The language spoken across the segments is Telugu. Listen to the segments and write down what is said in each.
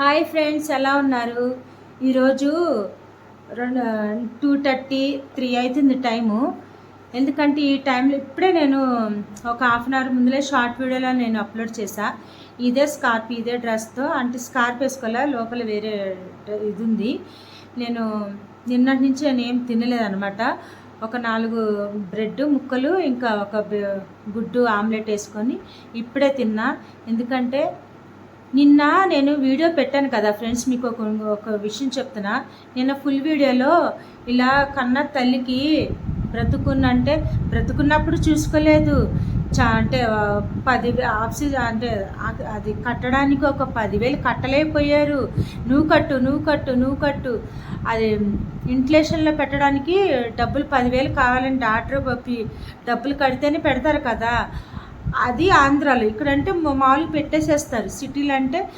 హాయ్ ఫ్రెండ్స్ ఎలా ఉన్నారు? ఈరోజు రెండు టూ థర్టీ త్రీ అవుతుంది టైము. ఎందుకంటే ఈ టైంలో ఇప్పుడే నేను ఒక హాఫ్ అన్ అవర్ ముందులే షార్ట్ వీడియోలో నేను అప్లోడ్ చేశా. ఇదే స్కార్ప్ ఇదే డ్రెస్తో అంటే స్కార్ప్ వేసుకోలే లోపల వేరే ఇది ఉంది. నేను నిన్నటి నుంచి నేను ఏం తినలేదన్నమాట ఒక నాలుగు బ్రెడ్ ముక్కలు ఇంకా ఒక గుడ్డు ఆమ్లెట్ వేసుకొని ఇప్పుడే తిన్నా. ఎందుకంటే నిన్న నేను వీడియో పెట్టాను కదా ఫ్రెండ్స్ మీకు ఒక ఒక విషయం చెప్తున్నా. నిన్న ఫుల్ వీడియోలో ఇలా కన్న తల్లికి బ్రతుకున్నంటే బ్రతుకున్నప్పుడు చూసుకోలేదు. చా అంటే పది ఆక్సిజన్ అంటే అది కట్టడానికి ఒక పదివేలు కట్టలేకపోయారు. నువ్వు కట్టు నువ్వు కట్టు నువ్వు కట్టు. అది ఇంట్లేషన్లో పెట్టడానికి డబ్బులు పదివేలు కావాలని డాక్టర్ పంపి డబ్బులు కడితేనే పెడతారు కదా. అది ఆంధ్రాలో. ఇక్కడంటే మా- మామూలుగా పెట్టేసేస్తారు. సిటీలో అంటే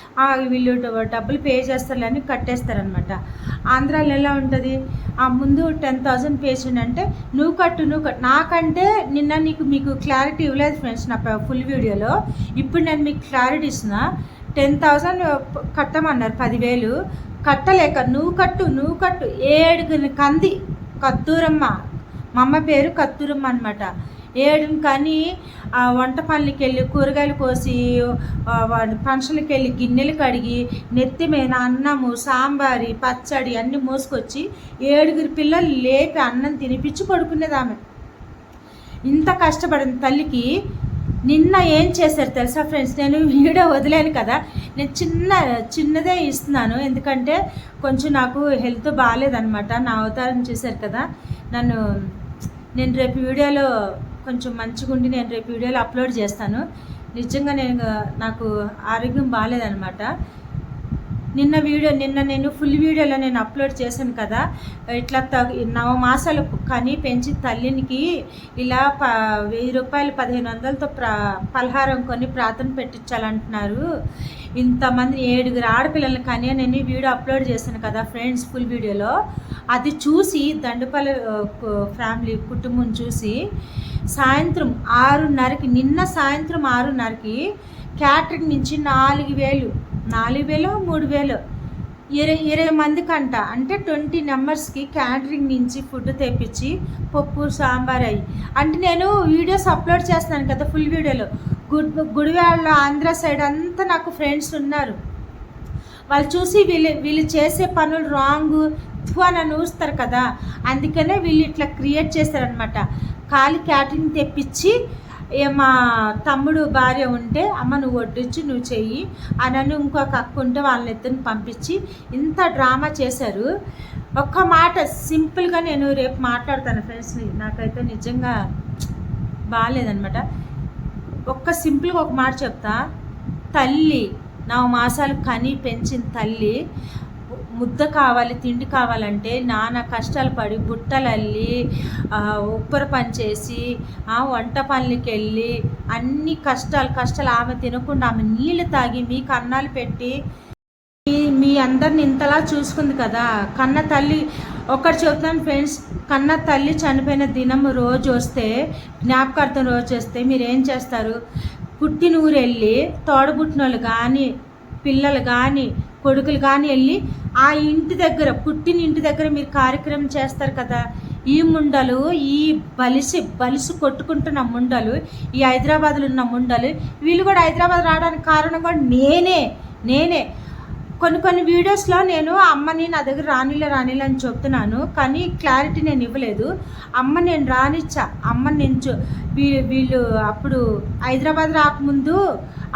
వీళ్ళు డబ్బులు పే చేస్తారు అని కట్టేస్తారనమాట ఆంధ్రాలో ఎలా ఉంటుంది? ఆ ముందు టెన్ థౌజండ్ పే అంటే నువ్వు కట్టు నువ్వు కట్టు. నాకంటే నిన్న నీకు మీకు క్లారిటీ ఇవ్వలేదు ఫ్రెండ్స్ నా ఫుల్ వీడియోలో. ఇప్పుడు నేను మీకు క్లారిటీ ఇస్తున్నా. టెన్ థౌజండ్ కట్టమన్నారు పదివేలు. కట్టలేక నువ్వు కట్టు నువ్వు కట్టు. ఏడు కంది. కత్తూరమ్మ. మా అమ్మ పేరు కత్తూరమ్మ అనమాట ఏడుని కానీ వంట పనులకి వెళ్ళి కూరగాయలు కోసి వా- ఫంక్షన్లకి వెళ్ళి గిన్నెలు కడిగి నెత్తి మీద అన్నము సాంబారి పచ్చడి అన్నీ మోసుకొచ్చి ఏడుగురు పిల్లలు లేపి అన్నం తినిపించి పడుకునేది ఆమె ఇంత కష్టపడిన తల్లికి నిన్న ఏం చేశారు తెలుసా ఫ్రెండ్స్? నేను వీడియో వదిలేను కదా. నేను చిన్న చిన్నదే ఇస్తున్నాను. ఎందుకంటే కొంచెం నాకు హెల్త్ బాగాలేదనమాట నా అవతారం చేశారు కదా. నన్ను నేను రేపు వీడియోలో కొంచెం మంచిగా ఉండి నేను రేపు వీడియోలో అప్లోడ్ చేస్తాను. నిజంగా నేను నాకు ఆరోగ్యం బాగాలేదనమాట నిన్న వీడియో నిన్న నేను ఫుల్ వీడియోలో నేను అప్లోడ్ చేశాను కదా. ఇట్లా త నవ మాసాలు కని పెంచి తల్లినికి ఇలా ప వెయ్యి రూపాయలు పదిహేను వందలతో ప్ర పలహారం కొని ప్రార్థన పెట్టించాలంటున్నారు. ఇంతమంది ఏడుగురు ఆడపిల్లలు కానీ నేను వీడియో అప్లోడ్ చేశాను కదా ఫ్రెండ్స్ ఫుల్ వీడియోలో. అది చూసి దండుపల్లి ఫ్యామిలీ కుటుంబం చూసి సాయంత్రం ఆరున్నరకి నిన్న సాయంత్రం ఆరున్నరకి క్యాటరింగ్ నుంచి నాలుగు వేలు నాలుగు వేలు మూడు వేలు ఇరవై ఇరవై మందికి అంట అంటే ట్వంటీ నెంబర్స్కి క్యాటరింగ్ నుంచి ఫుడ్ తెప్పించి పప్పు సాంబార్ అయ్యి. అంటే నేను వీడియోస్ అప్లోడ్ చేస్తున్నాను కదా ఫుల్ వీడియోలో. గుడ్ గుడివాళ్ళ ఆంధ్ర సైడ్ అంతా నాకు ఫ్రెండ్స్ ఉన్నారు. వాళ్ళు చూసి వీళ్ళు వీళ్ళు చేసే పనులు రాంగ్ అని ఊస్తారు కదా. అందుకనే వీళ్ళు ఇట్లా క్రియేట్ చేస్తారనమాట ఖాళీ క్యాటరింగ్ తెప్పించి మా తమ్ముడు భార్య ఉంటే అమ్మ నువ్వు వడ్డించి నువ్వు చెయ్యి. అనని ఇంకొక అక్క ఉంటే వాళ్ళని ఇద్దరిని పంపించి ఇంత డ్రామా చేశారు. ఒక్క మాట సింపుల్గా నేను రేపు మాట్లాడతాను ఫ్రెండ్స్ నాకైతే నిజంగా బాగాలేదనమాట ఒక్క సింపుల్గా ఒక మాట చెప్తా. తల్లి నా మాసాలు కని పెంచిన తల్లి ముద్ద కావాలి తిండి కావాలంటే నానా కష్టాలు పడి బుట్టలల్లి ఉప్పర పని చేసి ఆ, వంట పనులకి వెళ్ళి అన్ని కష్టాలు కష్టాలు ఆమె తినకుండా ఆమె నీళ్ళు తాగి మీకు అన్నాలు పెట్టి మీ- మీ అందరిని ఇంతలా చూసుకుంది కదా. కన్న తల్లి ఒకటి చెప్తాను ఫ్రెండ్స్ కన్న తల్లి చనిపోయిన దినం రోజు వస్తే జ్ఞాపకార్థం రోజు వస్తే మీరు ఏం చేస్తారు? పుట్టిన ఊరు వెళ్ళి తోడబుట్టిన వాళ్ళు కానీ పిల్లలు కానీ కొడుకులు కానీ వెళ్ళి ఆ ఇంటి దగ్గర పుట్టిన ఇంటి దగ్గర మీరు కార్యక్రమం చేస్తారు కదా ఈ ముండలు ఈ బలిసి బలిసి కొట్టుకుంటున్న ముండలు ఈ హైదరాబాద్లో ఉన్న ముండలు వీళ్ళు కూడా హైదరాబాద్ రావడానికి కారణం కూడా నేనే నేనే. కొన్ని కొన్ని వీడియోస్లో నేను అమ్మని నా దగ్గర రానిలే రానిలే అని చెప్తున్నాను కానీ క్లారిటీ నేను ఇవ్వలేదు. అమ్మ నేను రానిచ్చా అమ్మ నేను వీళ్ళు అప్పుడు హైదరాబాద్ రాకముందు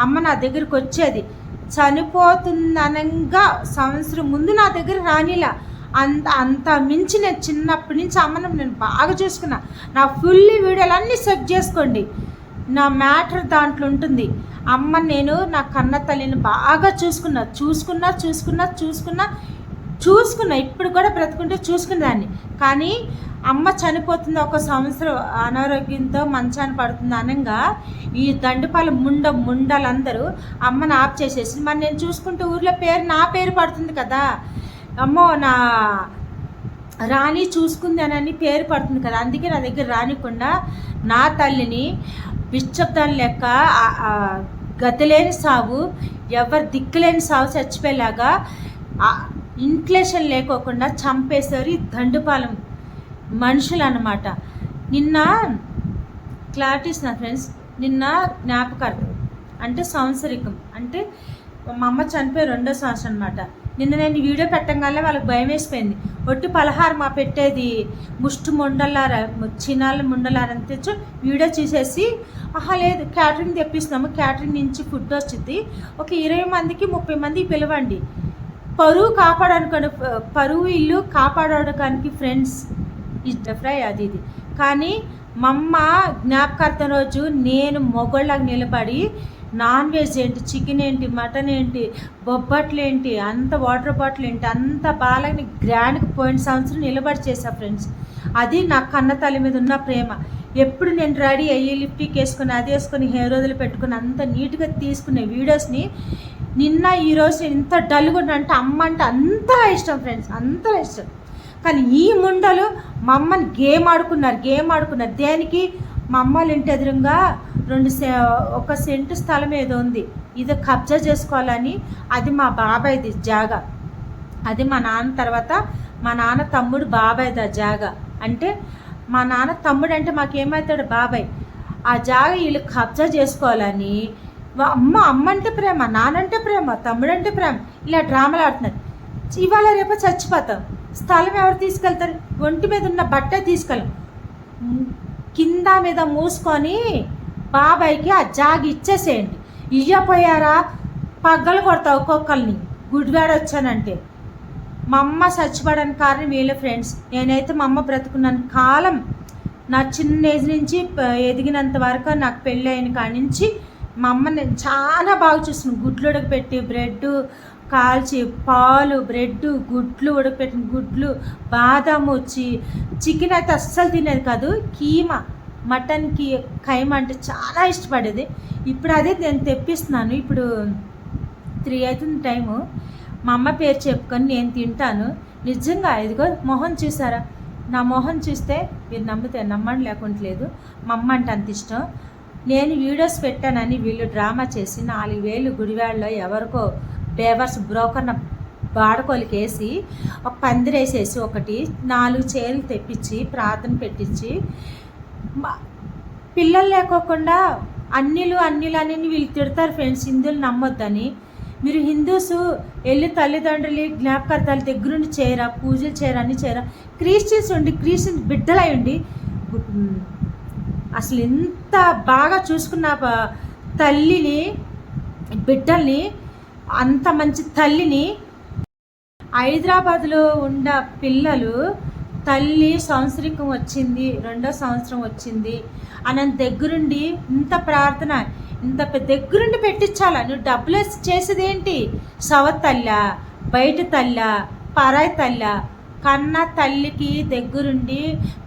అమ్మ నా దగ్గరికి వచ్చేది. చనిపోతుందనంగా సంవత్సరం ముందు నా దగ్గర రానిలా. అంత అంత మించి నేను చిన్నప్పటి నుంచి అమ్మను నేను బాగా చూసుకున్నా. నా ఫుల్ వీడియోలు అన్నీ సెట్ చేసుకోండి. నా మ్యాటర్ దాంట్లో ఉంటుంది. అమ్మ నేను నా కన్న తల్లిని బాగా చూసుకున్నా. చూసుకున్నా చూసుకున్నా చూసుకున్నా. చూసుకున్నా. ఇప్పుడు కూడా బ్రతుకుంటే చూసుకునేదాన్ని. కానీ అమ్మ చనిపోతుంది ఒక సంవత్సరం అనారోగ్యంతో మంచాన్ని పడుతుంది అనగా ఈ దండుపాల ముండ ముండలందరూ అమ్మని ఆఫ్ చేసేసి మరి నేను చూసుకుంటే ఊర్లో పేరు నా పేరు పడుతుంది కదా. అమ్మో నా రాణి చూసుకుంది అని పేరు పడుతుంది కదా. అందుకే నా దగ్గర రానికుండా నా తల్లిని బిచ్చబ్దాని లెక్క గతిలేని సావు ఎవరు దిక్కులేని సావు చచ్చిపోయేలాగా ఇన్క్లేషన్ లేకోకుండా చంపేశారు ఈ దండుపాలెం మనుషులు అన్నమాట నిన్న క్లారిటీస్ నా ఫ్రెండ్స్ నిన్న జ్ఞాపకార్థం అంటే సంవత్సరికం. అంటే మా అమ్మ చనిపోయి రెండో సంవత్సరం అనమాట నిన్న నేను వీడియో పెట్టగానే వాళ్ళకి భయం వేసిపోయింది. ఒట్టి పలహారం మా పెట్టేది ముష్టి ముండలార చిన్నాల ముండలారని తెచ్చు వీడియో చూసేసి ఆహా లేదు క్యాటరింగ్ తెప్పిస్తున్నాము. క్యాటరింగ్ నుంచి ఫుడ్ వచ్చింది ఒక ఇరవై మందికి ముప్పై మంది పిలవండి. పరువు కాపాడనుకోండి పరువు ఇల్లు కాపాడడానికి ఫ్రెండ్స్ ఇష్ట ఫ్రై అది ఇది. కానీ మా అమ్మ జ్ఞాపకార్థం రోజు నేను మొగళ్ళకి నిలబడి నాన్ వెజ్ ఏంటి చికెన్ ఏంటి మటన్ ఏంటి బొబ్బట్లు ఏంటి అంత వాటర్ బాటిల్ ఏంటి అంత బాలని గ్రాండ్కి పోయిన సంవత్సరం నిలబడి చేశా ఫ్రెండ్స్. అది నా కన్న తల్లి మీద ఉన్న ప్రేమ. ఎప్పుడు నేను రెడీ అయ్యి లిప్టిక్ వేసుకుని అది వేసుకొని హెయిర్ వదిలి పెట్టుకుని అంత నీట్గా తీసుకునే వీడియోస్ని నిన్న ఈరోజు ఎంత డల్గా అంటే అమ్మ అంటే అంత ఇష్టం ఫ్రెండ్స్ అంత ఇష్టం. కానీ ఈ ముండలు మా అమ్మని గేమ్ ఆడుకున్నారు గేమ్ ఆడుకున్నారు. దేనికి? మా అమ్మ ఇంటి ఎదురుగా రెండు ఒక సెంటు స్థలం ఏదో ఉంది. ఇది కబ్జా చేసుకోవాలని. అది మా బాబాయ్ది జాగా. అది మా నాన్న తర్వాత మా నాన్న తమ్ముడు బాబాయ్ది ఆ జాగా. అంటే మా నాన్న తమ్ముడు అంటే మాకేమవుతాడు బాబాయ్? ఆ జాగా వీళ్ళు కబ్జా చేసుకోవాలని. అమ్మ అమ్మ అంటే ప్రేమ నానంటే ప్రేమ తమ్ముడంటే ప్రేమ. ఇలా డ్రామాలు ఆడుతున్నారు. ఇవాళ రేపు చచ్చిపోతాం. స్థలం ఎవరు తీసుకెళ్తారు? ఒంటి మీద ఉన్న బట్ట తీసుకెళ్ళం. కింద మీద మూసుకొని బాబాయ్కి ఆ జాగి ఇచ్చేసేయండి. ఇయ్యపోయారా? పగ్గలు కొడతావు ఒక్కొక్కరిని గుడ్వాడ వచ్చానంటే మా అమ్మ చచ్చిపోవడానికి కారణం వీళ్ళ ఫ్రెండ్స్. నేనైతే మా అమ్మ బ్రతుకున్నాను కాలం. నా చిన్న ఏజ్ నుంచి ఎదిగినంత వరకు నాకు పెళ్ళి అయిన కాడి నుంచి మా అమ్మ నేను చాలా బాగా చూసిన గుడ్లు పెట్టి బ్రెడ్ కాల్చి పాలు బ్రెడ్ గుడ్లు ఉడకపెట్టిన గుడ్లు బాదం వచ్చి చికెన్ అయితే అస్సలు తినేది కాదు. కీమా మటన్కి కైమ అంటే చాలా ఇష్టపడేది. ఇప్పుడు అదే నేను తెప్పిస్తున్నాను. ఇప్పుడు త్రీ అవుతుంది టైము. మా అమ్మ పేరు చెప్పుకొని నేను తింటాను. నిజంగా ఇదిగో మొహం చూసారా? నా మొహం చూస్తే మీరు నమ్మితే నమ్మని లేకుంటలేదు మా అమ్మ అంటే అంత ఇష్టం. నేను వీడియోస్ పెట్టానని వీళ్ళు డ్రామా చేసి నాలుగు వేలు గుడివాడలో ఎవరికో బేవర్స్ బ్రోకర్న బాడకోలికి ఒక పందిరేసేసి ఒకటి నాలుగు చేలు తెప్పించి ప్రార్థన పెట్టించి పిల్లలు లేకోకుండా అన్నిలు అన్నిలు అని వీళ్ళు తిడతారు ఫ్రెండ్స్ హిందువులు నమ్మొద్దని. మీరు హిందూస్ వెళ్ళి తల్లిదండ్రులు జ్ఞాపకార్థాల దగ్గరుండి చేయరా పూజలు చేయరా అన్ని చేయరా? క్రిస్టియన్స్ ఉండి క్రిస్టియన్ బిడ్డలై ఉండి అసలు ఎంత బాగా చూసుకున్న తల్లిని బిడ్డల్ని అంత మంచి తల్లిని హైదరాబాద్లో ఉన్న పిల్లలు తల్లి సంవత్సరికం వచ్చింది రెండో సంవత్సరం వచ్చింది అని దగ్గరుండి ఇంత ప్రార్థన ఇంత దగ్గరుండి పెట్టించాలా? నువ్వు డబ్బులు చేసేది ఏంటి సవ తల్ల బయట తల్ల పరాయి తల్ల కన్న తల్లికి దగ్గరుండి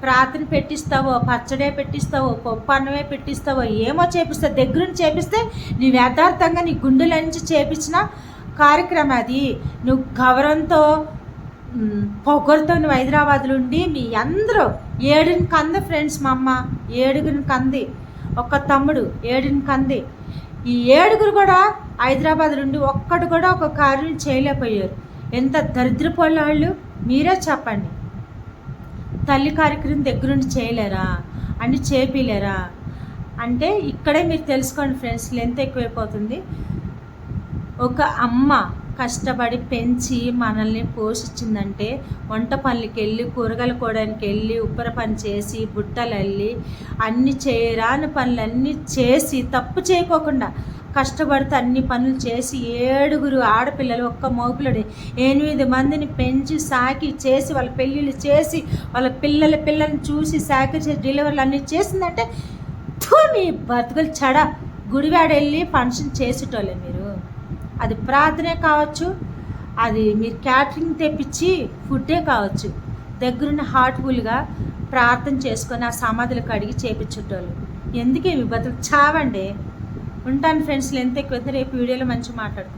ప్రార్థన పెట్టిస్తావో పచ్చడే పెట్టిస్తావో పప్పు అన్నమే పెట్టిస్తావో ఏమో చేపిస్తావు దగ్గరుండి చేపిస్తే నీ యథార్థంగా నీ గుండెల నుంచి చేపించిన కార్యక్రమం అది. నువ్వు గౌరవంతో పొగరుతో నువ్వు హైదరాబాద్లో ఉండి మీ అందరూ ఏడుని కంది ఫ్రెండ్స్ మా అమ్మ ఏడుగురిని కంది ఒక తమ్ముడు ఏడుని కంది. ఈ ఏడుగురు కూడా హైదరాబాద్ నుండి ఒక్కడు కూడా ఒక కార్యం చేయలేకపోయారు. ఎంత దరిద్రపోయిన వాళ్ళు. మీరే చెప్పండి. తల్లి కార్యక్రమం దగ్గరుండి చేయలేరా? అని చేపిలేరా? అంటే ఇక్కడే మీరు తెలుసుకోండి ఫ్రెండ్స్ లెంత్ ఎక్కువైపోతుంది. ఒక అమ్మ కష్టపడి పెంచి మనల్ని పోషించిందంటే వంట పనులకి వెళ్ళి కూరగాయలు కోడానికి వెళ్ళి ఉప్పర పని చేసి బుట్టలు అల్లి అన్ని చేయరాని పనులన్నీ చేసి తప్పు చేయకోకుండా కష్టపడితే అన్ని పనులు చేసి ఏడుగురు ఆడపిల్లలు ఒక్క మోపులుడి. ఎనిమిది మందిని పెంచి సాకి చేసి వాళ్ళ పెళ్ళిళ్ళు చేసి వాళ్ళ పిల్లల పిల్లల్ని చూసి సాకి చేసి డెలివరీలు అన్నీ చేసిందంటే మీ బతుకులు చెడ. గుడివాడ వెళ్ళి ఫంక్షన్ చేసేటోళ్ళే మీరు. అది ప్రార్థనే కావచ్చు అది మీరు క్యాటరింగ్ తెప్పించి ఫుడ్డే కావచ్చు. దగ్గరున్న హార్ట్ఫుల్గా ప్రార్థన చేసుకొని ఆ సమాధులకు అడిగి చేపించేటోళ్ళు. ఎందుకే మీ బతులు చావండి? ఉంటాను ఫ్రెండ్స్ లెంత్ ఎక్కువ రేపు వీడియోలో మంచి మాట్లాడుకుంటాను